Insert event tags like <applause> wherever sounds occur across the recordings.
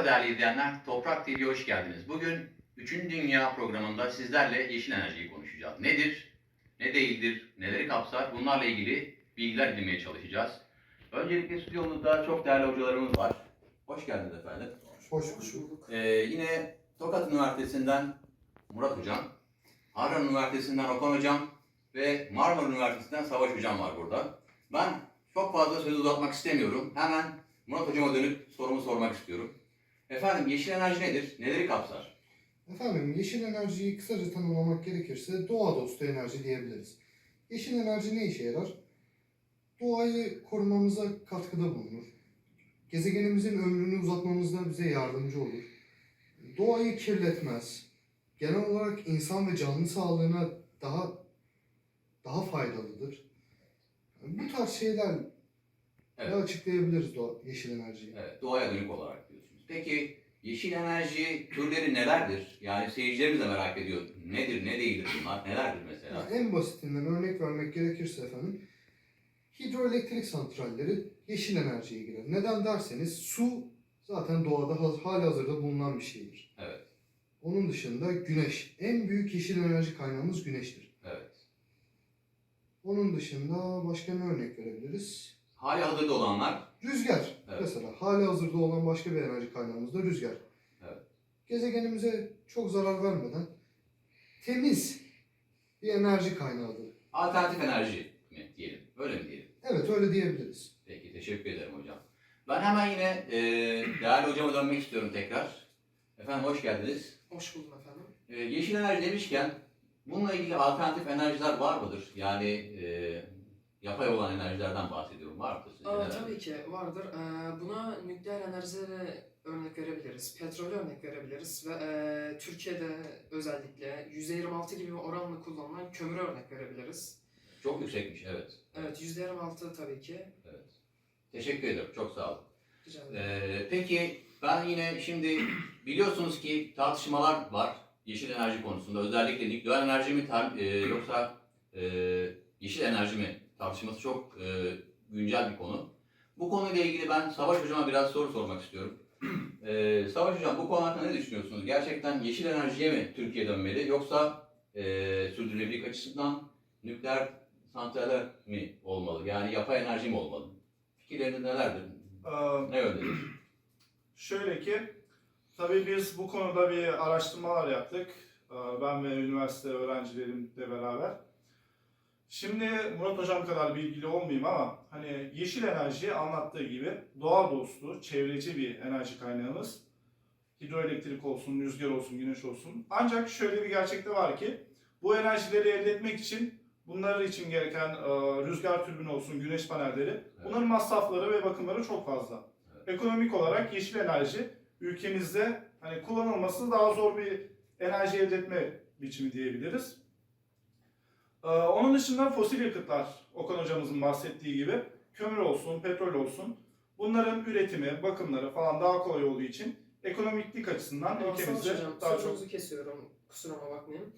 Merhaba değerli izleyenler, Toprak TV'ye hoş geldiniz. Bugün 3. Dünya programında sizlerle yeşil enerjiyi konuşacağız. Nedir, ne değildir, neleri kapsar bunlarla ilgili bilgiler edinmeye çalışacağız. Öncelikle stüdyomuzda çok değerli hocalarımız var. Hoş geldiniz efendim. Hoş bulduk. Ee, yine Tokat Üniversitesi'nden Murat Hocam, Harran Üniversitesi'nden Okan Hocam ve Marmara Üniversitesi'nden Savaş Hocam var burada. Ben çok fazla söz uzatmak istemiyorum. Hemen Murat Hocam'a dönüp sorumu sormak istiyorum. Efendim yeşil enerji nedir? Neleri kapsar? Efendim yeşil enerjiyi kısaca tanımlamak gerekirse doğa dostu enerji diyebiliriz. Yeşil enerji ne işe yarar? Doğayı korumamıza katkıda bulunur. Gezegenimizin ömrünü uzatmamızda bize yardımcı olur. Doğayı kirletmez. Genel olarak insan ve canlı sağlığına daha daha faydalıdır. Bu tarz şeylerle Evet. açıklayabiliriz doğa, yeşil enerjiyi. Evet, doğaya dönük olarak. Peki yeşil enerji türleri nelerdir? Yani seyircilerimiz de merak ediyor. Nedir, ne değildir bunlar? Nelerdir mesela? Yani en basitinden örnek vermek gerekirse efendim hidroelektrik santralleri yeşil enerjiye girer. Neden derseniz su zaten doğada hal- halihazırda bulunan bir şeydir. Evet, Onun dışında güneş. En büyük yeşil enerji kaynağımız güneştir. evet. Onun dışında başka ne örnek verebiliriz? Hali hazırda olanlar, Rüzgar. Hali hazırda olan başka bir enerji kaynağımız da rüzgar. Evet. Gezegenimize çok zarar vermeden temiz bir enerji kaynağıdır. alternatif enerji mi diyelim? Öyle mi diyelim? Evet öyle diyebiliriz. Peki, teşekkür ederim hocam. Ben hemen yine e, değerli hocama dönmek istiyorum tekrar. Efendim hoş geldiniz. Hoş buldum efendim. E, yeşil enerji demişken bununla ilgili alternatif enerjiler var mıdır? Yani e, yapay olan enerjilerden bahsediyorum. Var mıdır sizce? Aa, tabii ki vardır. Ee, buna nükleer enerjilere örnek verebiliriz, petrole örnek verebiliriz ve e, Türkiye'de özellikle %26 gibi bir oranla kullanılan kömüre örnek verebiliriz. Çok yüksekmiş, evet. Evet, %26 tabii ki. Evet. Teşekkür ederim, çok sağ olun. Rica ederim. Ee, peki ben yine şimdi <clears throat> biliyorsunuz ki tartışmalar var yeşil enerji konusunda. Özellikle nükleer enerji mi tar- e, yoksa e, yeşil enerji mi tartışması çok e, güncel bir konu. Bu konuyla ilgili ben Savaş Hocam'a biraz soru sormak istiyorum. Ee, <clears throat> Savaş Hocam bu konu hakkında ne düşünüyorsunuz? Gerçekten yeşil enerjiye mi Türkiye dönmeli yoksa e, sürdürülebilirlik açısından nükleer santraller mi olmalı? Yani yapay enerji mi olmalı? Fikirleriniz nelerdir? Ee, Ne yöndedir? <clears throat> Şöyle ki, tabii biz bu konuda bir araştırmalar yaptık. Ee, Ben ve üniversite öğrencilerimle beraber. Şimdi Murat Hocam kadar bilgili olmayayım ama hani yeşil enerji anlattığı gibi doğa dostu, çevreci bir enerji kaynağımız. Hidroelektrik olsun, rüzgar olsun, güneş olsun. Ancak şöyle bir gerçek de var ki bu enerjileri elde etmek için bunlar için gereken e, rüzgar türbini olsun, güneş panelleri bunların masrafları ve bakımları çok fazla. Ekonomik olarak yeşil enerji ülkemizde hani kullanılması daha zor bir enerji elde etme biçimi diyebiliriz. Ee, onun dışında fosil yakıtlar, Okan hocamızın bahsettiği gibi kömür olsun, petrol olsun bunların üretimi, bakımları falan daha kolay olduğu için ekonomiklik açısından Savaş ülkemizde Hocam, daha çok kesiyorum. Kusuruma bakmayın.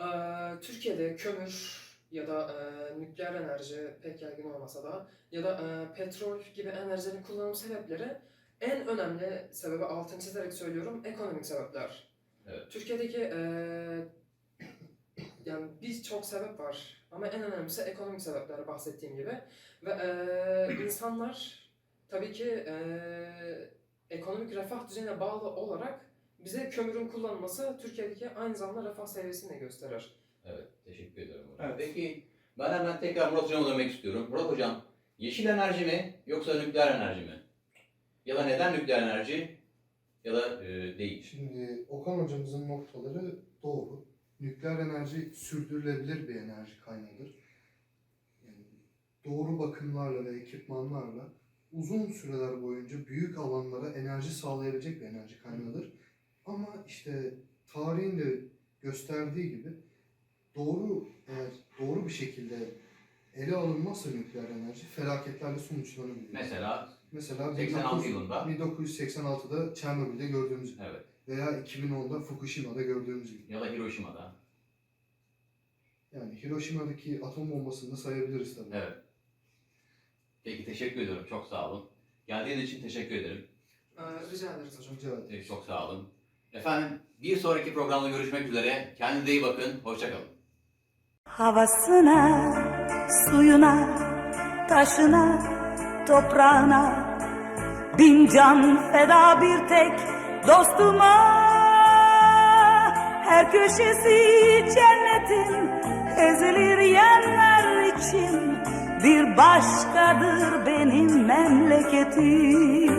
Ee, Türkiye'de kömür ya da e, nükleer enerji pek yaygın olmasa da ya da e, petrol gibi enerjilerin kullanım sebepleri en önemli sebebi altını çizerek söylüyorum ekonomik sebepler. Evet. Türkiye'deki e, yani birçok sebep var ama en önemlisi ekonomik sebepler bahsettiğim gibi ve e, insanlar tabii ki e, ekonomik refah düzeyine bağlı olarak bize kömürün kullanılması Türkiye'deki aynı zamanda refah seviyesini de gösterir. Evet, teşekkür ederim hocam. Evet. Peki ben hemen tekrar Murat Hocam'a dönmek istiyorum. Murat Hocam, yeşil enerji mi yoksa nükleer enerji mi? Ya da neden nükleer enerji ya da e, değil? Şimdi Okan hocamızın noktaları doğru. Nükleer enerji sürdürülebilir bir enerji kaynağıdır. Yani doğru bakımlarla ve ekipmanlarla uzun süreler boyunca büyük alanlara enerji sağlayabilecek bir enerji kaynağıdır. Ama işte tarihin de gösterdiği gibi doğru eğer doğru bir şekilde ele alınmazsa nükleer enerji felaketlerle sonuçlanabilir. Mesela Mesela 86 yılında 1986'da Çernobil'de gördüğümüz gibi evet veya 2010'da Fukushima'da gördüğümüz gibi. ya da Hiroşima'da. Yani Hiroşima'daki atom bombasını da sayabiliriz tabii. Evet. Peki teşekkür ediyorum. Çok sağ olun. Geldiğiniz için teşekkür ederim. Ee, rica ederiz hocam. Rica ederim. Ee, Çok sağ olun. Efendim bir sonraki programda görüşmek üzere. Kendinize iyi bakın. Hoşçakalın. Havasına, suyuna, taşına, toprağına Bin can feda bir tek dostuma Her köşesi cennetin ezilir yerler için Bir başkadır benim memleketim